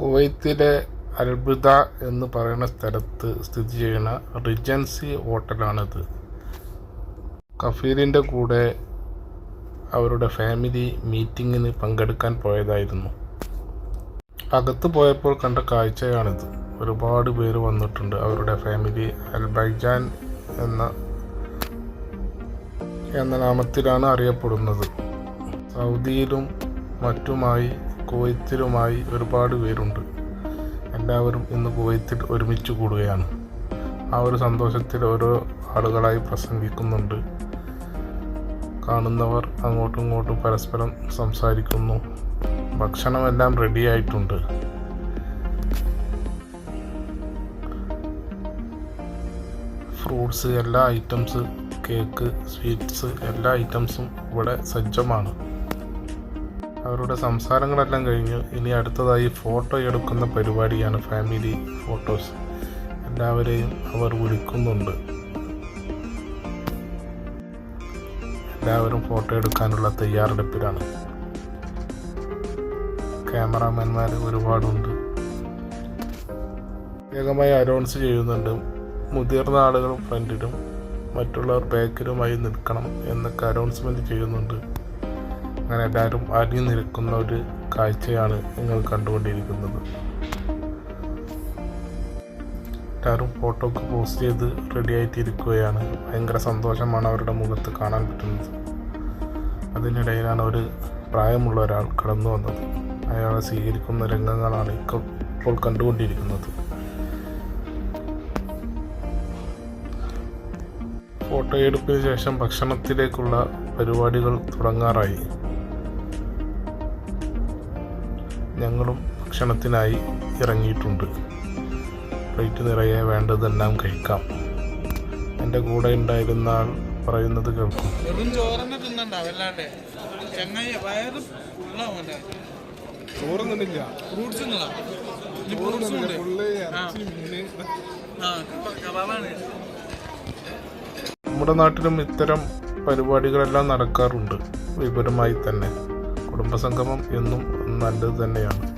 കുവൈത്തിലെ Al Bidda എന്ന് പറയുന്ന സ്ഥലത്ത് സ്ഥിതി ചെയ്യുന്ന റിജൻസി ഹോട്ടലാണിത്. കഫീലിന്റെ കൂടെ അവരുടെ ഫാമിലി മീറ്റിങ്ങിന് പങ്കെടുക്കാൻ പോയതായിരുന്നു. അകത്ത് പോയപ്പോൾ കണ്ട കാഴ്ചയാണിത്. ഒരുപാട് പേര് വന്നിട്ടുണ്ട്. അവരുടെ ഫാമിലി അൽബൈജാൻ എന്ന എന്ന നാമത്തിലാണ് അറിയപ്പെടുന്നത്. സൗദിയിലും മറ്റുമായി കുവൈത്തിലുമായി ഒരുപാട് പേരുണ്ട്. എല്ലാവരും ഇന്ന് കുവൈത്തിൽ ഒരുമിച്ച് കൂടുകയാണ്. ആ ഒരു സന്തോഷത്തിൽ ഓരോ ആളുകളായി പ്രസംഗിക്കുന്നുണ്ട്. കാണുന്നവർ അങ്ങോട്ടും ഇങ്ങോട്ടും പരസ്പരം സംസാരിക്കുന്നു. ഭക്ഷണമെല്ലാം റെഡി ആയിട്ടുണ്ട്. ഫ്രൂട്ട്സ് എല്ലാ ഐറ്റംസ് കേക്ക് സ്വീറ്റ്സ് എല്ലാ ഐറ്റംസും ഇവിടെ സജ്ജമാണ്. അവരുടെ സംസാരങ്ങളെല്ലാം കഴിഞ്ഞു ഇനി അടുത്തതായി ഫോട്ടോ എടുക്കുന്ന പരിപാടിയാണ് ഫാമിലി ഫോട്ടോസ്. എല്ലാവരെയും അവർ വിളിക്കുന്നുണ്ട്. എല്ലാവരും ഫോട്ടോ എടുക്കാനുള്ള തയ്യാറെടുപ്പിലാണ്. ക്യാമറാമാൻമാർ ഒരുപാടുണ്ട്. പ്രത്യേകമായി അനൗൺസ് ചെയ്യുന്നുണ്ട് മുതിർന്ന ആളുകൾ ഫ്രണ്ടിലും മറ്റുള്ളവർ ബാക്കിലുമായി നിൽക്കണം എന്നൊക്കെ അനൗൺസ്മെന്റ് ചെയ്യുന്നുണ്ട്. അങ്ങനെ എല്ലാവരും അരിഞ്ഞു നിൽക്കുന്ന ഒരു കാഴ്ചയാണ് നിങ്ങൾ കണ്ടുകൊണ്ടിരിക്കുന്നത്. എല്ലാവരും ഫോട്ടോക്ക് പോസ്റ്റ് ചെയ്ത് റെഡി ആയിട്ടിരിക്കുകയാണ്. ഭയങ്കര സന്തോഷമാണ് അവരുടെ മുഖത്ത് കാണാൻ പറ്റുന്നത്. അതിനിടയിലാണ് ഒരു പ്രായമുള്ള ഒരാൾ കടന്നു വന്നത്. അയാളെ സ്വീകരിക്കുന്ന രംഗങ്ങളാണ് ഇപ്പോൾ കണ്ടുകൊണ്ടിരിക്കുന്നത്. ഫോട്ടോ എടുപ്പിന് ശേഷം ഭക്ഷണത്തിലേക്കുള്ള പരിപാടികൾ തുടങ്ങാറായി. ഞങ്ങളും ഭക്ഷണത്തിനായി ഇറങ്ങിയിട്ടുണ്ട്. പ്ലേറ്റ് നിറയെ വേണ്ടതെല്ലാം കഴിക്കാം. എന്റെ കൂടെ ഉണ്ടായിരുന്ന ആൾ പറയുന്നത് കേൾക്കും. ചോറൊന്നുമില്ല. ഫ്രൂട്ട്സ് നമ്മുടെ നാട്ടിലും ഇത്തരം പരിപാടികളെല്ലാം നടക്കാറുണ്ട്. വിപുലമായി തന്നെ. കുടുംബസംഗമം എന്നും നല്ലത് തന്നെയാണ്.